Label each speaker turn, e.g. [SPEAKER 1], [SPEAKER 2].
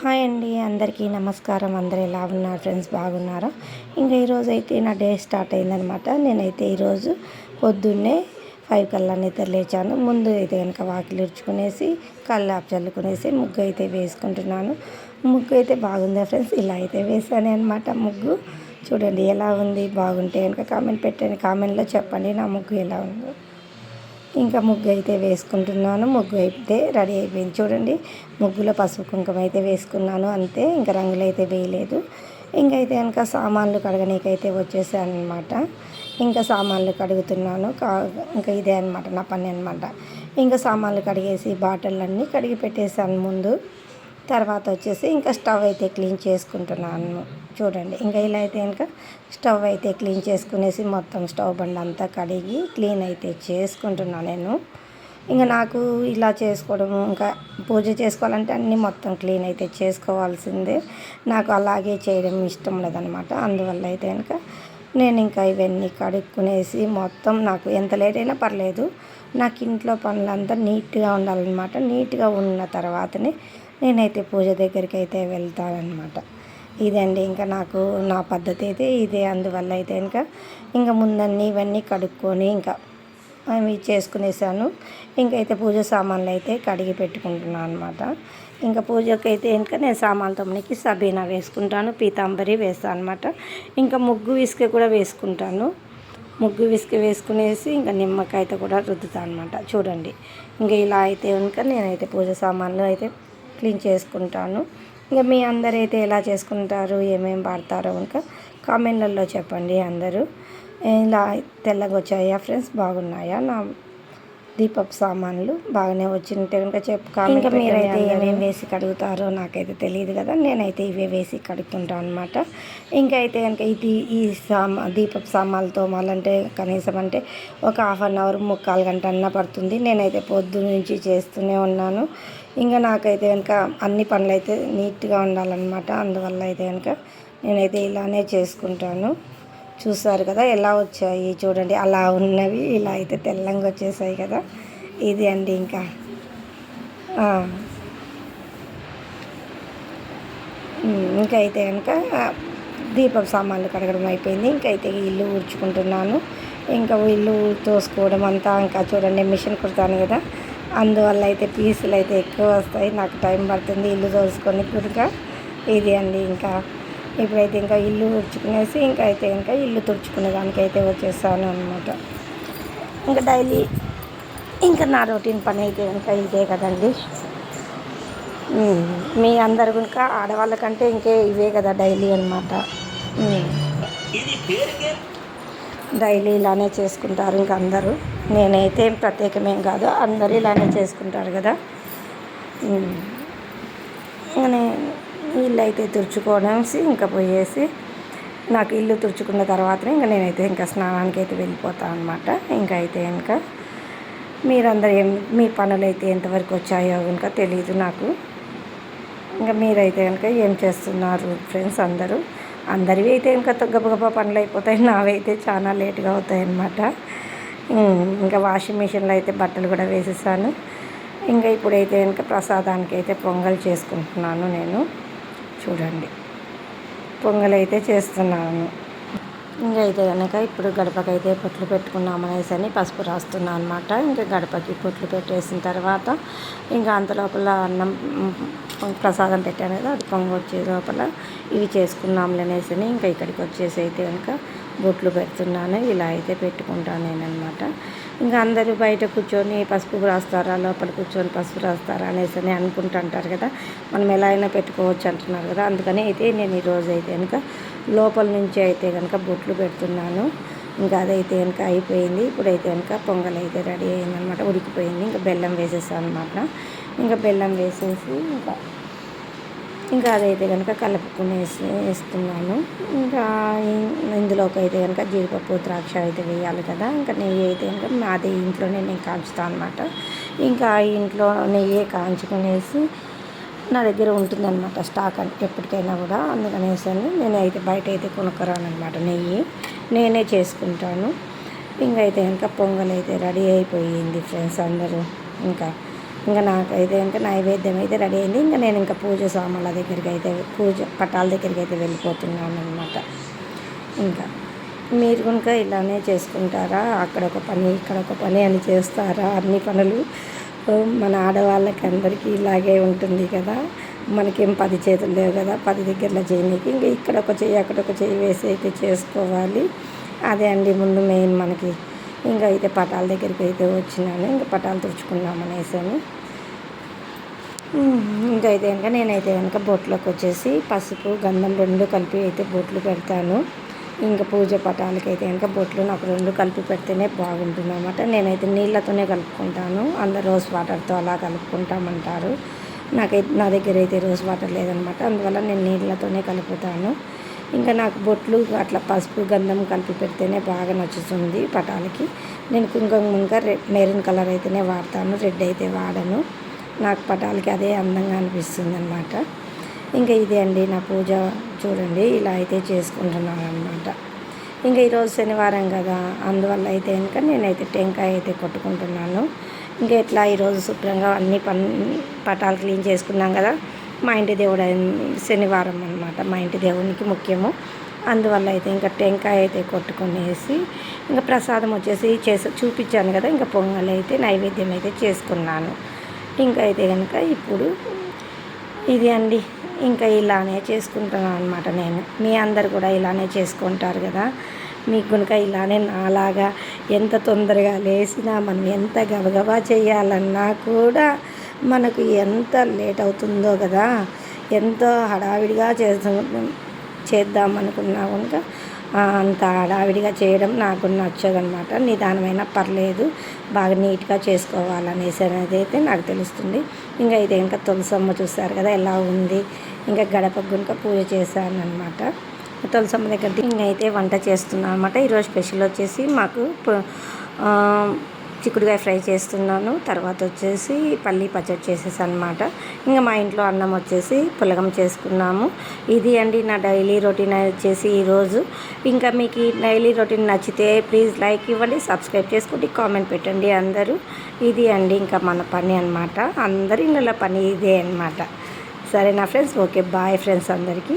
[SPEAKER 1] Hi అండి అందరికీ నమస్కారం. అందరు ఎలా ఉన్నారు ఫ్రెండ్స్? బాగున్నారా? ఇంకా ఈరోజు అయితే నా డే స్టార్ట్ అయిందనమాట. నేనైతే ఈరోజు పొద్దున్నే ఫైవ్ కల్లా నిద్ర లేచాను. ముందు అయితే కనుక వాకిలు ఇడ్చుకునేసి కల్లాపు చల్లుకునేసి ముగ్గు అయితే వేసుకుంటున్నాను. ముగ్గు అయితే బాగుందా ఫ్రెండ్స్? ఇలా అయితే వేసాను అనమాట ముగ్గు. చూడండి ఎలా ఉంది బాగుంటే కనుక కామెంట్ పెట్టండి. కామెంట్లో చెప్పండి నా ముగ్గు ఎలా ఉందో. ఇంకా ముగ్గు అయితే వేసుకుంటున్నాను. ముగ్గు అయితే రెడీ అయిపోయింది. చూడండి ముగ్గులో పసుపు కుంకుమ అయితే వేసుకున్నాను. అంతే ఇంకా రంగులు అయితే వేయలేదు. ఇంకైతే కనుక సామాన్లు కడగనీకైతే వచ్చేసాను అనమాట ఇంకా సామాన్లు కడుగుతున్నాను. కా ఇంకా ఇదే అనమాట నా పని అనమాట ఇంకా సామాన్లు కడిగేసి బాటిల్ కడిగి పెట్టేశాను ముందు. తర్వాత వచ్చేసి ఇంకా స్టవ్ అయితే క్లీన్ చేసుకుంటున్నాను. చూడండి ఇంకా ఇలా అయితే ఇంకా స్టవ్ అయితే క్లీన్ చేసుకునేసి మొత్తం స్టవ్ బండి అంతా కడిగి క్లీన్ అయితే చేసుకుంటున్నాను నేను. ఇంకా నాకు ఇలా చేసుకోవడం ఇంకా పూజ చేసుకోవాలంటే అన్నీ మొత్తం క్లీన్ అయితే చేసుకోవాల్సిందే. నాకు అలాగే చేయడం ఇష్టం లేదనమాట అందువల్ల అయితే కనుక నేను ఇంకా ఇవన్నీ కడుక్కునేసి మొత్తం నాకు ఎంత లేట్ అయినా పర్లేదు. నాకు ఇంట్లో పనులంతా నీట్గా ఉండాలన్నమాట. నీట్గా ఉన్న తర్వాతనే నేనైతే పూజ దగ్గరికి అయితే వెళ్తానమాట ఇదండి ఇంకా నాకు నా పద్ధతి అయితే ఇదే. అందువల్ల అయితే ఇంకా ఇంకా ముందన్నీ ఇవన్నీ కడుక్కొని ఇంకా అవి చేసుకునేసాను. ఇంకైతే పూజ సామాన్లు అయితే కడిగి పెట్టుకుంటున్నాను అనమాట ఇంకా పూజకి అయితే ఇంకా నేను సామాన్ తొమ్మిదికి సబీనా వేసుకుంటాను పీతాంబరి వేస్తాను అనమాట ఇంకా ముగ్గు విసుక కూడా వేసుకుంటాను. ముగ్గు విసుక వేసుకునేసి ఇంకా నిమ్మకాయతో కూడా రుద్దుతాను అనమాట చూడండి. ఇంకా ఇలా అయితే కనుక నేనైతే పూజ సామాన్లు అయితే క్లీన్ చేసుకుంటాను. ఇంకా మీ అందరైతే ఎలా చేసుకుంటారు ఏమేమి వాడతారో ఇంకా కామెంట్లలో చెప్పండి అందరూ. ఇలా తెల్లగా వచ్చాయా ఫ్రెండ్స్? బాగున్నాయా? నా దీపపు సామాన్లు బాగానే వచ్చింటే కనుక చెప్పు ఇంకా మీరైతే ఏమేమి వేసి కడుగుతారో నాకైతే తెలియదు కదా నేనైతే ఇవే వేసి కడుగుతుంటాను అనమాట ఇంకా అయితే కనుక ఇది ఈ సామా దీపపు సామాన్లు తోమాలంటే కనీసం అంటే ఒక హాఫ్ అన్ అవర్ ముక్కాలు గంట అన్న పడుతుంది. నేనైతే పొద్దు నుంచి చేస్తూనే ఉన్నాను. ఇంకా నాకైతే కనుక అన్ని పనులు అయితే నీట్గా ఉండాలన్నమాట. అందువల్ల అయితే కనుక నేనైతే ఇలానే చేసుకుంటాను. చూసారు కదా ఎలా వచ్చాయి చూడండి. అలా ఉన్నవి ఇలా అయితే తెల్లంగా వచ్చేసాయి కదా. ఇది అండి ఇంకా. ఇంకా అయితే కనుక దీపం సామాన్లు కడగడం అయిపోయింది. ఇంకైతే ఇల్లు ఊడ్చుకుంటున్నాను. ఇంకా ఇల్లు తోసుకోవడం అంతా ఇంకా చూడండి మిషన్ కుడతాను కదా. అందువల్ల అయితే పీసులు అయితే ఎక్కువ వస్తాయి. నాకు టైం పడుతుంది ఇల్లు తోసుకొని ఇంకా ఇది అండి ఇంకా. ఇప్పుడైతే ఇంకా ఇల్లు తుడుచుకునేసి ఇంకా అయితే ఇంకా ఇల్లు తుడుచుకునే దానికి అయితే వచ్చేసాను అనమాట ఇంకా డైలీ ఇంకా నా రొటీన్ పని అయితే ఇంకా ఇదే కదండి. మీ అందరు కనుక ఆడవాళ్ళకంటే ఇంకే ఇవే కదా డైలీ అనమాట డైలీ ఇలానే చేసుకుంటారు ఇంక అందరూ. నేనైతే ప్రత్యేకమేం కాదు అందరూ ఇలానే చేసుకుంటారు కదా. ఇల్లు అయితే తుడుచుకోనేసి ఇంకా పోయేసి నాకు ఇల్లు తుడుచుకున్న తర్వాతనే ఇంకా నేనైతే ఇంకా స్నానానికి అయితే వెళ్ళిపోతాను అనమాట ఇంకా అయితే ఇంకా మీరందరూ ఏం మీ పనులు అయితే ఎంతవరకు వచ్చాయో కనుక తెలియదు నాకు. ఇంకా మీరైతే కనుక ఏం చేస్తున్నారు ఫ్రెండ్స్ అందరూ? అందరివి అయితే ఇంకా గబగబా పనులు అయిపోతాయి. నావైతే చాలా లేట్గా అవుతాయి అన్నమాట ఇంకా వాషింగ్ మిషన్లో అయితే బట్టలు కూడా వేసేసాను. ఇంకా ఇప్పుడైతే ఇంకా ప్రసాదానికి అయితే పొంగల్ చేసుకుంటున్నాను నేను. చూడండి. పొంగల్ అయితే చేస్తున్నాను. ఇంకా అయితే కనుక ఇప్పుడు గడపకైతే పొట్లు పెట్టుకున్నాం అనేసి అని పసుపు రాస్తున్నాను అనమాట ఇంకా గడపకి పొట్లు పెట్టేసిన తర్వాత ఇంకా అంత లోపల అన్నం ప్రసాదం పెట్టాను కదా అది పొంగ వచ్చే లోపల ఇవి చేసుకున్నాంలే అనేసి ఇంకా ఇక్కడికి వచ్చేసి అయితే కనుక బొట్లు పెడుతున్నాను. ఇలా అయితే పెట్టుకుంటాను నేను ఇంకా అందరూ బయట కూర్చొని పసుపు రాస్తారా లోపల కూర్చొని పసుపు రాస్తారా అనేసి అని అనుకుంటుంటారు కదా. మనం ఎలా అయినా పెట్టుకోవచ్చు అంటున్నారు కదా. అందుకని అయితే నేను ఈరోజు అయితే కనుక లోపల నుంచి అయితే కనుక బొట్లు పెడుతున్నాను. ఇంకా అదైతే కనుక అయిపోయింది. ఇప్పుడైతే కనుక పొంగల్ అయితే రెడీ అయిందనమాట ఉడికిపోయింది. ఇంకా బెల్లం వేసేసాను అనమాట ఇంకా బెల్లం వేసేసి ఇంకా ఇంకా అదైతే కనుక కలుపుకునేసి వేస్తున్నాను. ఇంకా ఇందులోకి అయితే కనుక జీడిపప్పు ద్రాక్ష అయితే వేయాలి కదా. ఇంకా నెయ్యి అయితే కనుక మాది ఇంట్లోనే నేను కాంచుతాను అనమాట ఇంకా ఇంట్లో నెయ్యి కాంచుకునేసి నా దగ్గర ఉంటుందన్నమాట స్టాక్ అంటే ఎప్పటికైనా కూడా. అందుకనేసి నేను అయితే బయట అయితే కొనుక్కరానమాట నెయ్యి. నేనే చేసుకుంటాను. ఇంకా అయితే కనుక పొంగల్ అయితే రెడీ అయిపోయింది ఫ్రెండ్స్ అందరూ. ఇంకా ఇంకా నాకైతే ఇంకా నైవేద్యం అయితే రెడీ అయింది. ఇంకా నేను ఇంకా పూజ సామాన్ల దగ్గరికి అయితే పూజ పటాల దగ్గరికి అయితే వెళ్ళిపోతున్నాను అనమాట ఇంకా మీరు కనుక ఇలానే చేసుకుంటారా? అక్కడ ఒక పని ఇక్కడ ఒక పని అని చేస్తారా? అన్ని పనులు మన ఆడవాళ్ళకి అందరికీ ఇలాగే ఉంటుంది కదా. మనకేం పది చేతులు లేవు కదా పది దగ్గరలో చేయడానికి ఇంకా ఇక్కడ ఒక చెయ్యి అక్కడ ఒక చేయి వేసి అయితే చేసుకోవాలి. అదే అండి ముందు మెయిన్ మనకి ఇంకా అయితే పటాల దగ్గరికి అయితే వచ్చినాను. ఇంకా పటాలు తుడుచుకుందాం అనేసాను. ఇంకా అయితే కనుక నేనైతే కనుక బొట్లోకి వచ్చేసి పసుపు గంధం రెండు కలిపి అయితే బొట్లు పెడతాను. ఇంకా పూజ పటాలకి అయితే కనుక బొట్లు నాకు రెండు కలిపి పెడితేనే బాగుంటుంది అనమాట నేనైతే నీళ్ళతోనే కలుపుకుంటాను. అందరు రోజ్ వాటర్తో అలా కలుపుకుంటామంటారు. నాకైతే నా దగ్గర అయితే రోజ్ వాటర్ లేదనమాట అందువల్ల నేను నీళ్ళతోనే కలుపుతాను. ఇంకా నాకు బొట్లు అట్లా పసుపు గంధం కలిపి పెడితేనే బాగా నచ్చుతుంది పటాలకి. నేను కుంకుమ ఇంకా రెడ్ మెరూన్ కలర్ అయితేనే వాడతాను రెడ్ అయితే వాడను. నాకు పటాలకి అదే అందంగా అనిపిస్తుంది అనమాట ఇంకా ఇదే అండి నా పూజ. చూడండి ఇలా అయితే చేసుకుంటున్నాను అనమాట ఇంకా ఈరోజు శనివారం కదా అందువల్ల అయితే కనుక నేనైతే టెంకాయ అయితే కొట్టుకుంటున్నాను. ఇంకా ఎట్లా ఈరోజు శుభ్రంగా అన్ని పన్ పటాలు క్లీన్ చేసుకున్నాం కదా మా ఇంటి దేవుడు శనివారం అనమాట మా ఇంటి దేవునికి ముఖ్యము. అందువల్ల అయితే ఇంకా టెంకాయ అయితే కొట్టుకునేసి ఇంకా ప్రసాదం వచ్చేసి చేసి చూపించాను కదా ఇంకా పొంగల్ అయితే నైవేద్యం అయితే చేసుకున్నాను. ఇంకా అయితే కనుక ఇప్పుడు ఇది అండి. ఇంకా ఇలానే చేసుకుంటున్నాను అనమాట నేను. మీ అందరు కూడా ఇలానే చేసుకుంటారు కదా. మీకు కనుక ఇలానే నాలాగా ఎంత తొందరగా లేచినా మనం ఎంత గబగబా చేయాలన్నా కూడా మనకు ఎంత లేట్ అవుతుందో కదా ఎంతో హడావిడిగా చేస్తు చేద్దాం అనుకున్నా కనుక అంత హడావిడిగా చేయడం నాకు నచ్చదనమాట నిదానమైన పర్లేదు బాగా నీట్గా చేసుకోవాలనేసి అనేది అయితే నాకు తెలుస్తుంది. ఇంకా ఇది ఇంకా తులసమ్మ చూస్తారు కదా ఎలా ఉంది? ఇంకా గడప గునుక పూజ చేశాను అనమాట తులసమ్మ దగ్గర ఇంకా అయితే వంట చేస్తున్నాను అనమాట ఈరోజు స్పెషల్ వచ్చేసి మాకు చిక్కుడుకాయ ఫ్రై చేస్తున్నాను. తర్వాత వచ్చేసి పల్లి పచ్చడి చేసేసనమాట అనమాట ఇంకా మా ఇంట్లో అన్నం వచ్చేసి పులగం చేసుకున్నాము. ఇది అండి నా డైలీ రొటీన్ వచ్చేసి ఈరోజు ఇంకా మీకు ఈ డైలీ రొటీన్ నచ్చితే ప్లీజ్ లైక్ ఇవ్వండి సబ్స్క్రైబ్ చేసుకోండి కామెంట్ పెట్టండి అందరూ. ఇది అండి ఇంకా మన పని అనమాట అందరి ఇళ్ళ పని ఇదే అనమాట సరే నా ఫ్రెండ్స్? ఓకే బాయ్ ఫ్రెండ్స్ అందరికీ.